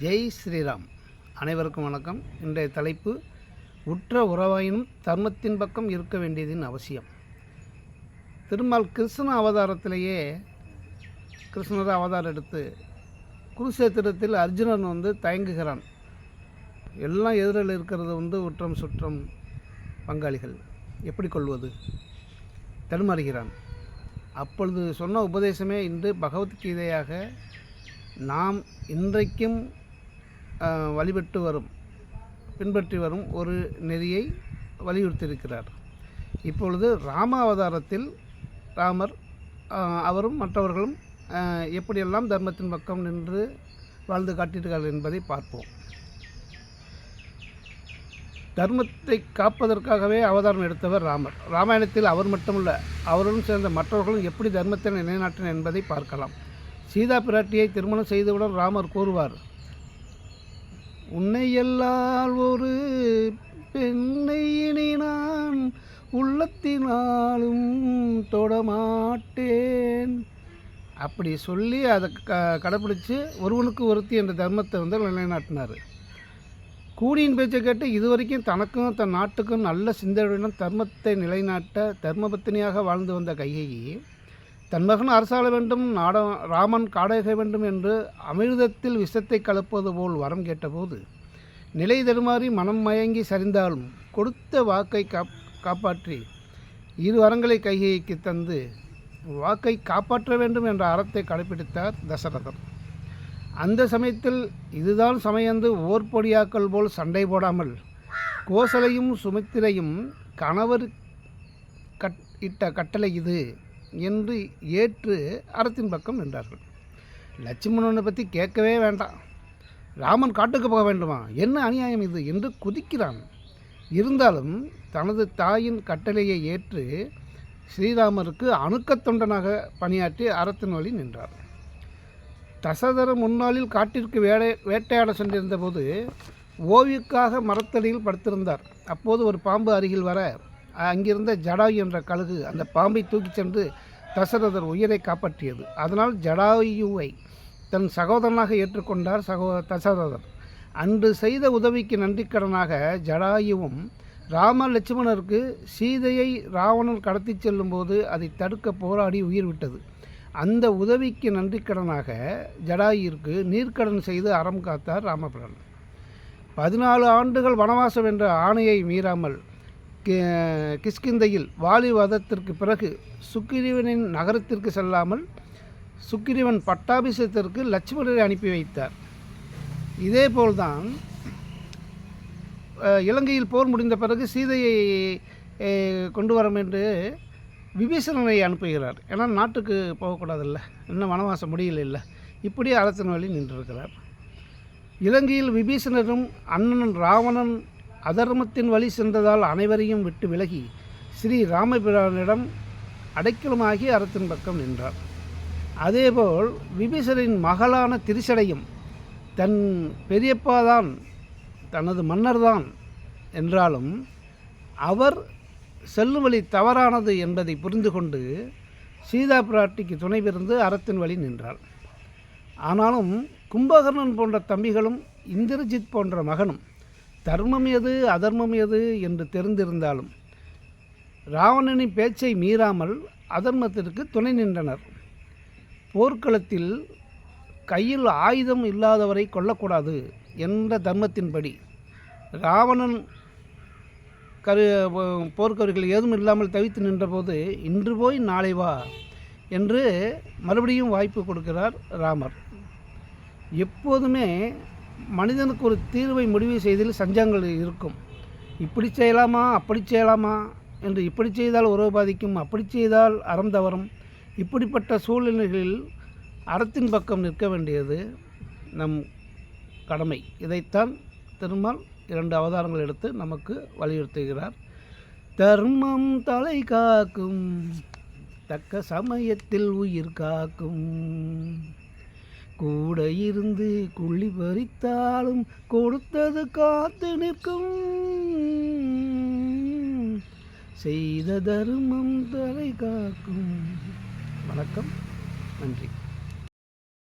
ஜெய் ஸ்ரீராம். அனைவருக்கும் வணக்கம். இன்றைய தலைப்பு உற்ற உறவாயினும் தர்மத்தின் பக்கம் இருக்க வேண்டியதின் அவசியம். திருமால் கிருஷ்ண அவதாரத்திலேயே கிருஷ்ணர் அவதாரம் எடுத்து குருஷேத்திரத்தில் அர்ஜுனன் வந்து தயங்குகிறான். எல்லாம் எதிரில் இருக்கிறது வந்து உற்றம் சுற்றம் பங்காளிகள். எப்படி கொள்வது? தடுமாறுகிறான். அப்பொழுது சொன்ன உபதேசமே இன்று பகவத்கீதையாக நாம் இன்றைக்கும் வழிபட்டு வரும் பின்பற்றி வரும் ஒரு நெறியை வலியுறுத்தியிருக்கிறார். இப்பொழுது ராம அவதாரத்தில் ராமர் அவரும் மற்றவர்களும் எப்படியெல்லாம் தர்மத்தின் பக்கம் நின்று வாழ்ந்து காட்டியிருக்கிறார்கள் என்பதை பார்ப்போம். தர்மத்தை காப்பதற்காகவே அவதாரம் எடுத்தவர் ராமர். ராமாயணத்தில் அவர் மட்டுமல்ல அவருடன் சேர்ந்த மற்றவர்களும் எப்படி தர்மத்தை நிலைநாட்டினர் என்பதை பார்க்கலாம். சீதா பிராட்டியை திருமணம் செய்தவுடன் ராமர் கூறுவார் உன்னை எல்லால் ஒரு பெண்ணை இனி நான் உள்ளத்தினாலும் தொடமாட்டேன். அப்படி சொல்லி அதை க கடைப்பிடிச்சு ஒருவனுக்கு ஒருத்தி என்ற தர்மத்தை வந்து நிலைநாட்டினார். கூடியின் பேச்சை கேட்டு இதுவரைக்கும் தனக்கும் தன் நாட்டுக்கும் நல்ல சிந்தனையுடன் தர்மத்தை நிலைநாட்ட தர்மபத்தினியாக வாழ்ந்து வந்த கையை தன் மகன் அரசாள வேண்டும் நாட ராமன் காடக வேண்டும் என்று அமிர்தத்தில் விஷத்தை கலப்பது போல் வரம் கேட்டபோது நிலை தடுமாறி மனம் மயங்கி சரிந்தாலும் கொடுத்த வாக்கை காப் காப்பாற்றி இரு வரங்களை கைகேயிக்கு தந்து வாக்கை காப்பாற்ற வேண்டும் என்ற அறத்தை கடைப்பிடித்தார் தசரதர். அந்த சமயத்தில் இதுதான் சமயந்து ஓர்பொடியாக்கள் போல் சண்டை போடாமல் கோசலையும் சுமித்திரையும் கணவர் கட் இட்ட கட்டளை இது. என்று ஏற்று அறத்தின் பக்கம் நின்றார்கள். லட்சுமணனை பற்றி கேட்கவே வேண்டாம். ராமன் காட்டுக்கு போக வேண்டுமா? என்ன அநியாயம் இது என்று குதிக்கிறான். இருந்தாலும் தனது தாயின் கட்டளையை ஏற்று ஸ்ரீராமருக்கு அணுக்கத் தொண்டனாக பணியாற்றி அறத்தின் வழி நின்றார். தசதர முன்னாளில் காட்டிற்கு வேடை வேட்டையாட சென்றிருந்த போது ஓவியக்காக மரத்தடியில் படுத்திருந்தார். அப்போது ஒரு பாம்பு அருகில் வர அங்கிருந்த ஜடாயு என்ற கழுகு அந்த பாம்பை தூக்கிச் சென்று தசரதர் உயிரை காப்பாற்றியது. அதனால் ஜடாயுவை தன் சகோதரனாக ஏற்றுக்கொண்டார் சகோ தசரதர். அன்று செய்த உதவிக்கு நன்றிக்கடனாக ஜடாயுவும் ராம லட்சுமணருக்கு சீதையை ராவணன் கடத்திச் செல்லும்போது அதை தடுக்க போராடி உயிர் விட்டது. அந்த உதவிக்கு நன்றிக்கடனாக ஜடாயிற்கு நீர்க்கடன் செய்து அறம் காத்தார் ராமபிரான். பதினாலு ஆண்டுகள் வனவாசம் என்ற ஆணையை மீறாமல் கிஷ்கிந்தையில் வாலி வதத்திற்கு பிறகு சுக்கிரீவனின் நகரத்திற்கு செல்லாமல் சுக்கிரீவன் பட்டாபிஷேகத்திற்கு லட்சுமணரை அனுப்பி வைத்தார். இதேபோல்தான் இலங்கையில் போர் முடிந்த பிறகு சீதையை கொண்டு வரம் என்று விபீஷணனை அனுப்புகிறார். ஏன்னா நாட்டுக்கு போகக்கூடாதுல்ல. இன்னும் வனவாசம் முடியல இல்லை இப்படியே அறத்தின் வழி நின்றிருக்கிறார். இலங்கையில் விபீஷணரும் அண்ணன் ராவணன் அதர்மத்தின் வழி சென்றதால் அனைவரையும் விட்டு விலகி ஸ்ரீ ராமபிரானிடம் அடைக்கலமாகி அறத்தின் பக்கம் நின்றார். அதேபோல் விபீஷரின் மகளான திரிசடையும் தன் பெரியப்பாதான் தனது மன்னர்தான் என்றாலும் அவர் செல்லும் வழி தவறானது என்பதை புரிந்து கொண்டு சீதா பிராட்டிக்கு துணை பிறந்து அறத்தின் வழி நின்றாள் ஆனாலும் கும்பகர்ணன் போன்ற தம்பிகளும் இந்திரஜித் போன்ற மகனும் தர்மம் எது அதர்மம் எது என்று தெரிந்திருந்தாலும் ராவணனின் பேச்சை மீறாமல் அதர்மத்திற்கு துணை நின்றனர். போர்க்களத்தில் கையில் ஆயுதம் இல்லாதவரை கொல்லக்கூடாது என்ற தர்மத்தின்படி ராவணன் கரு போர்க்கவர்கள் ஏதும் இல்லாமல் தவித்து நின்றபோது இன்று போய் நாளை வா என்று மறுபடியும் வாய்ப்பு கொடுக்கிறார் ராமர். எப்போதுமே மனிதனுக்கு ஒரு தீர்வை முடிவு செய்ததில் சஞ்சங்கள் இருக்கும். இப்படி செய்யலாமா? அப்படி செய்யலாமா? என்று இப்படி செய்தால் உறவு பாதிக்கும் அப்படி செய்தால் அறம் தவறும். இப்படிப்பட்ட சூழ்நிலைகளில் அறத்தின் பக்கம் நிற்க வேண்டியது நம் கடமை. இதைத்தான் திருமால் இரண்டு அவதாரங்கள் எடுத்து நமக்கு வலியுறுத்துகிறார். தர்மம் தலை காக்கும் தக்க சமயத்தில் உயிர் காக்கும். கூட இருந்து குள்ளி பறித்தாலும் கொடுத்தது காத்து நிற்கும். செய்த தர்மம் தலை காக்கும். வணக்கம். நன்றி.